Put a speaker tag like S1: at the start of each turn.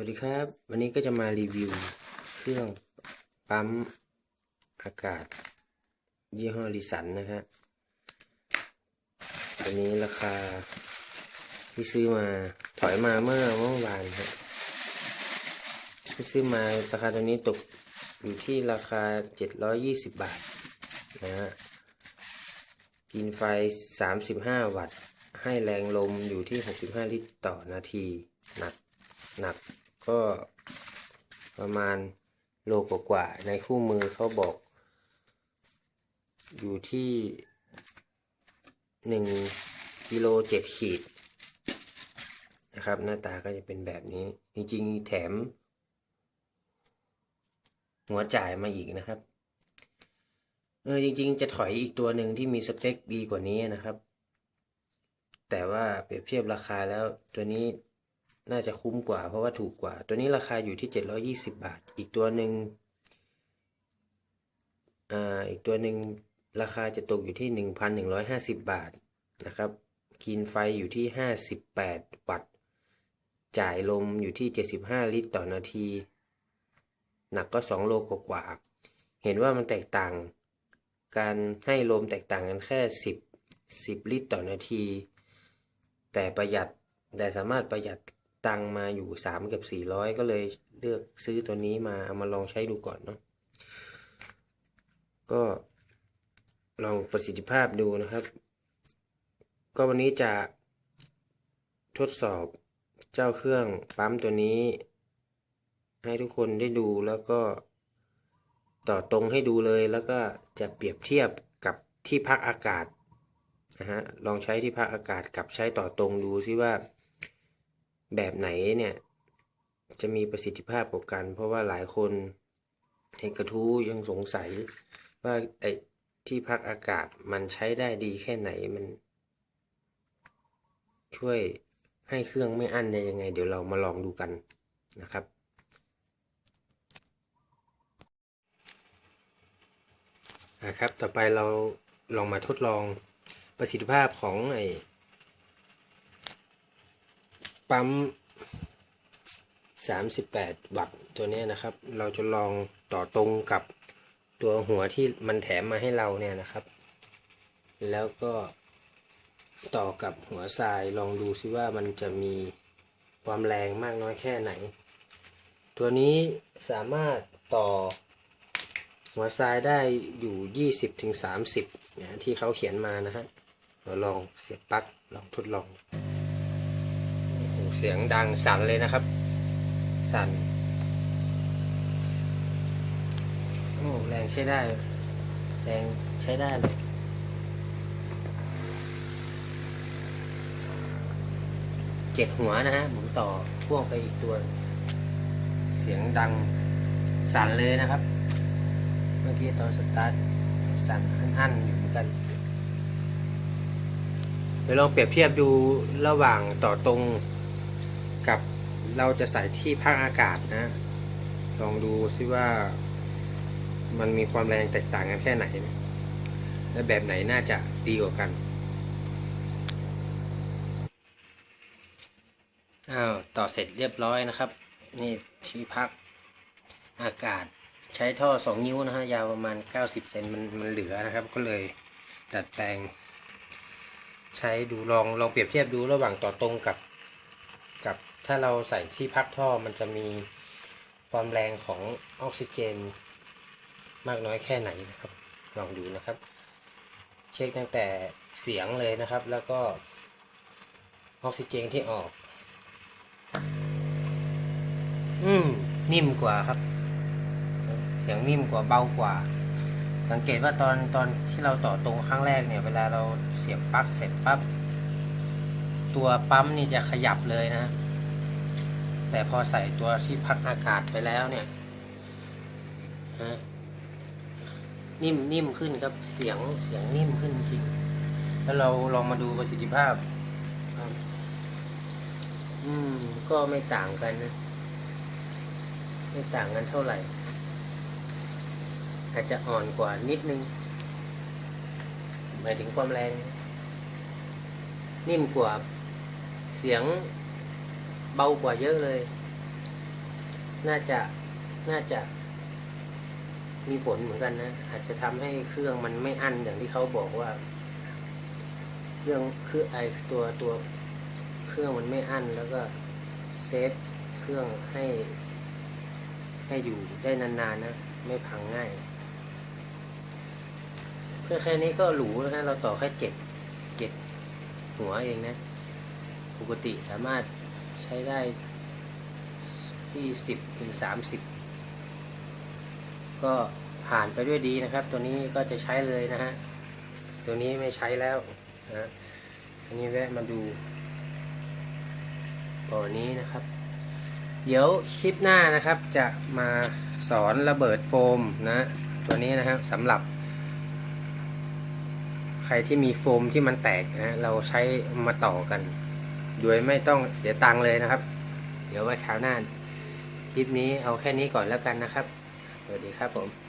S1: วัสดีครับ วันนี้ก็จะมารีวิว เครื่องปั๊มอากาศ ยี่ห้อลิสันนะครับตัวนี้ราคา ที่ซื้อมาถอยมาเมื่อเมื่อวานครับที่ซื้อมาราคาตัวนี้ตกอยู่ที่ราคา 720 บาทนะฮะกินไฟ 35 วัตต์ ให้แรงลมอยู่ที่ 65 ลิตรต่อนาทีหนักหนัก ก็ประมาณโลกว่าๆในคู่มือเขาบอก อยู่ที่หนึ่งกิโลเจ็ดขีดนะครับ หน้าตาก็จะเป็นแบบนี้ จริงๆ แถม หัวจ่ายมาอีกนะครับ เออจริง ๆ จะถอยอีกตัวหนึ่งที่มีสเปคดีกว่านี้นะครับ แต่ว่าเปรียบเทียบราคาแล้วตัวนี้ น่าจะคุ้มกว่า เพราะว่าถูกกว่า ตัวนี้ราคาอยู่ที่ 720 บาท อีกตัวหนึ่งอ่าอีกตัวหนึ่งราคาจะตกอยู่ที่ 1,150 บาทนะครับกินไฟอยู่ที่ 58 วัตต์ จ่ายลมอยู่ที่ 75 ลิตรต่อนาที หนักก็ 2 โลกว่า เห็นว่ามันแตกต่าง การให้ลมแตกต่างกันแค่ 10 10 ลิตรต่อนาที แต่ประหยัด แต่สามารถประหยัด ตังมาอยู่3กับ400ก็เลยเลือกซื้อตัวนี้มาเอามาลองใช้ดูก่อนเนาะก็ลองประสิทธิภาพดูนะครับ ก็วันนี้จะทดสอบเจ้าเครื่องปั๊มตัวนี้ ให้ทุกคนได้ดูแล้วก็ต่อตรงให้ดูเลยแล้วก็จะเปรียบเทียบกับที่พักอากาศนะฮะลองใช้ที่พักอากาศกับใช้ต่อตรงดูซิว่า แบบไหนเนี่ยจะมีประสิทธิภาพกว่ากัน เพราะว่าหลายคนในกระทู้ยังสงสัยว่าไอ้ที่พักอากาศมันใช้ได้ดีแค่ไหนมัน ช่วยให้เครื่องไม่อั้นได้ยังไง เดี๋ยวเรามาลองดูกันนะครับ นะครับ ต่อไปเราลองมาทดลองประสิทธิภาพของไอ้ ปั๊ม 38 วัตต์ตัวนี้นะครับ เราจะลองต่อตรงกับตัวหัวที่มันแถมมาให้เราเนี่ยนะครับ แล้วก็ต่อกับหัวทรายลองดูซิว่ามันจะมีความแรงมากน้อยแค่ไหน ตัวนี้สามารถต่อหัวทรายได้อยู่ 20ถึง30นะที่เขาเขียนมานะฮะเราลองเสียบปลั๊กลองทดลอง เสียงดังสั่นเลยนะครับ สั่นโอ้แรงใช้ได้ แรงใช้ได้เลยเจ็ดหัวนะฮะหมุนต่อพ่วงไปอีกตัว เสียงดังสั่นเลยนะครับ เมื่อกี้ตอนสตาร์ทสั่นอั้นๆอยู่เหมือนกันเดี๋ยวลองเปรียบเทียบดูระหว่างต่อตรง กับเราจะใส่ที่พักอากาศนะ ลองดูซิว่ามันมีความแรงแตกต่างกันแค่ไหน และแบบไหนน่าจะดีกว่ากัน อ้าวต่อเสร็จเรียบร้อยนะครับ นี่ที่พักอากาศใช้ท่อ 2 นิ้วนะฮะยาวประมาณ 90 เซนมันมันเหลือนะครับ ก็เลยดัดแปลง ใช้ดูลองลองเปรียบเทียบดูระหว่างต่อตรงกับกับ ถ้าเราใส่ที่พักท่อมันจะมีความแรงของออกซิเจน มากน้อยแค่ไหนนะครับ ลองดูนะครับ เช็คตั้งแต่เสียงเลยนะครับ แล้วก็ออกซิเจนที่ออก อืมนิ่มกว่าครับ เสียงนิ่มกว่าเบากว่า สังเกตว่าตอนตอนที่เราต่อตรงครั้งแรกเนี่ย เวลาเราเสียบปลั๊กเสร็จปั๊บ ตัวปั๊มนี่จะขยับเลยนะ แต่พอใส่ตัวที่พักอากาศไปแล้วเนี่ยนิ่มนิ่มขึ้นครับเสียงเสียงนิ่มขึ้นจริง แล้วเราลองมาดูประสิทธิภาพ อืม ก็ไม่ต่างกันนะไม่ต่างกันเท่าไหร่ อาจจะอ่อนกว่านิดนึง หมายถึงความแรง นิ่มกว่าเสียง เบากว่าเยอะเลย น่าจะน่าจะ มีผลเหมือนกันนะ อาจจะทำให้เครื่องมันไม่อั้นอย่างที่เขาบอกว่าเครื่องคือไอตัวตัวเครื่องมันไม่อั้นแล้วก็เซฟเครื่องให้ ให้อยู่ได้นานๆนะ ไม่พังง่ายเครื่องแค่นี้ก็หรูแล้วนะเราต่อแค่เจ็ดเจ็ดหัวเองนะ ปกติสามารถ ใช้ได้ที่สิบถึงสามสิบก็ผ่านไปด้วยดีนะครับ ตัวนี้ก็จะใช้เลยนะฮะ ตัวนี้ไม่ใช้แล้วนะอันนี้แวะมาดูบ่อนี้นะครับ เดี๋ยวคลิปหน้านะครับจะมาสอนระเบิดโฟมนะ ตัวนี้นะครับสำหรับ ใครที่มีโฟมที่มันแตกนะเราใช้มาต่อกัน โดยไม่ต้องเสียตังค์เลยนะครับ เดี๋ยวไว้คราวหน้าคลิปนี้เอาแค่นี้ก่อนแล้วกันนะครับ สวัสดีครับผม